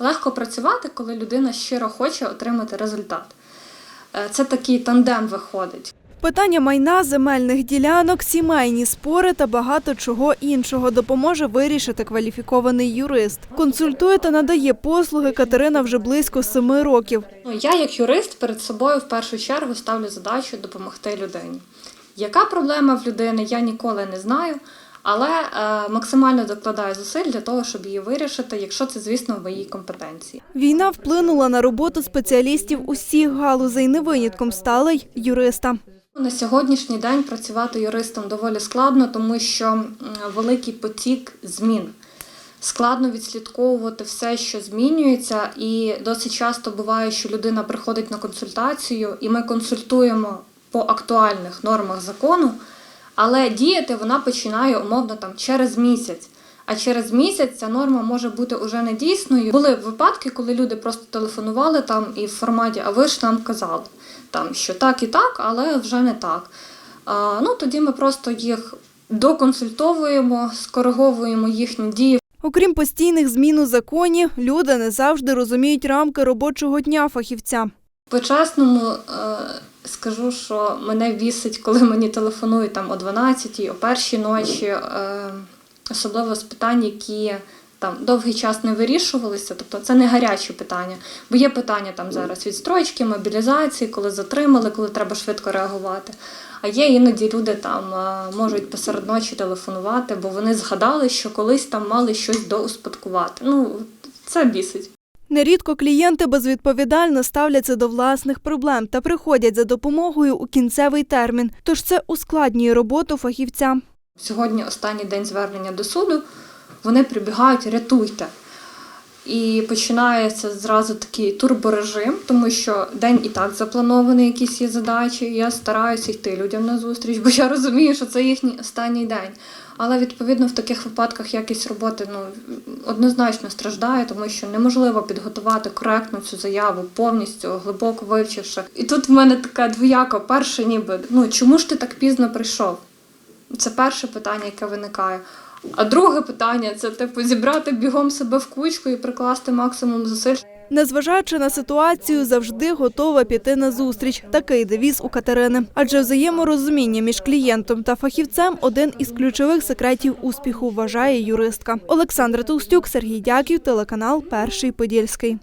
Легко працювати, коли людина щиро хоче отримати результат. Е, Це такий тандем виходить. Питання майна, земельних ділянок, сімейні спори та багато чого іншого допоможе вирішити кваліфікований юрист. Консультує та надає послуги Катерина вже близько семи років. Ну, я, як юрист, перед собою в першу чергу ставлю задачу допомогти людині. Яка проблема в людини, я ніколи не знаю, але е, максимально докладаю зусиль для того, щоб її вирішити, якщо це, звісно, в моїй компетенції. Війна вплинула на роботу спеціалістів усіх галузей. Не винятком стала й юриста. На сьогоднішній день працювати юристом доволі складно, тому що великий потік змін. Складно відслідковувати все, що змінюється, і досить часто буває, що людина приходить на консультацію, і ми консультуємо по актуальних нормах закону, але діяти вона починає умовно там через місяць. А через місяць ця норма може бути уже не дійсною. Були випадки, коли люди просто телефонували там і в форматі, а ви ж нам казали, там, що так і так, але вже не так. А, ну, тоді ми просто їх доконсультовуємо, скориговуємо їхні дії. Окрім постійних змін у законі, люди не завжди розуміють рамки робочого дня фахівця. По-чесному е, скажу, що мене бісить, коли мені телефонують там о 12 о першій ночі, е, особливо з питань, які там довгий час не вирішувалися. Тобто це не гарячі питання. Бо є питання там зараз відстрочки, мобілізації, коли затримали, коли треба швидко реагувати. А є іноді люди там е, можуть посеред ночі телефонувати, бо вони згадали, що колись там мали щось доуспадкувати. Ну, це бісить. Нерідко клієнти безвідповідально ставляться до власних проблем та приходять за допомогою у кінцевий термін. Тож це ускладнює роботу фахівця. Сьогодні останній день звернення до суду. Вони прибігають, рятуйте. І починається зразу такий турборежим, тому що день і так запланований, якісь є задачі. Я стараюся йти людям на зустріч, бо я розумію, що це їхній останній день. Але відповідно в таких випадках якість роботи ну однозначно страждає, тому що неможливо підготувати коректно цю заяву повністю глибоко вивчивши. І тут в мене така двояка. Перше, ніби ну чому ж ти так пізно прийшов? Це перше питання, яке виникає. А друге питання це типу зібрати бігом себе в кучку і прикласти максимум зусиль. Незважаючи на ситуацію, завжди готова піти на зустріч. Такий девіз у Катерини. Адже взаєморозуміння між клієнтом та фахівцем один із ключових секретів успіху, вважає юристка. Олександра Толстюк, Сергій Дяків, телеканал Перший Подільський.